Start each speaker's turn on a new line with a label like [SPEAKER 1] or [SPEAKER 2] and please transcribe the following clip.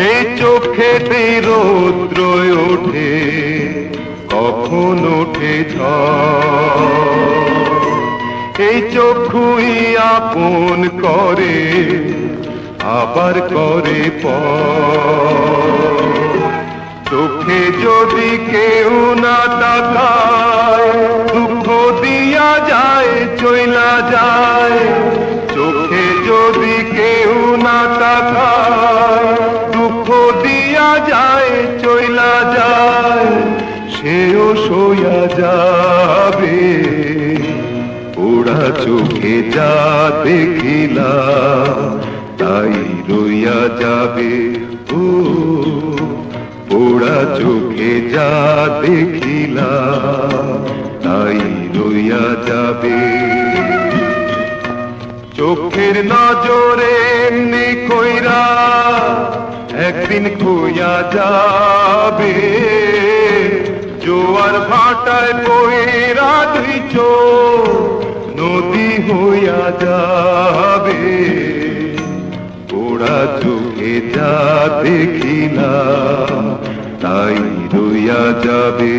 [SPEAKER 1] এই চোখেতে রৌদ্র ওঠে, কখন ওঠে এই চক্ষুই আপন করে, আবার করে পর। চোখে যদি কেউ না তাকায়, দুঃখ দিয়া যায়, চইলা যায়। সইয়া যাবে। ওরা চোখে যা দেখিলা তাই রইয়া যাবে। ও, ওরা চোখে যা দেখিলা তাই রইয়া যাবে। চোখের নজরে এমনি কইরা একদিন খইয়া যাবে। জোয়ার ভাটায় পয়রা দুই নদী হইয়া যাবে। ওরা চোখে যা দেখিলা তাই রইয়া যাবে।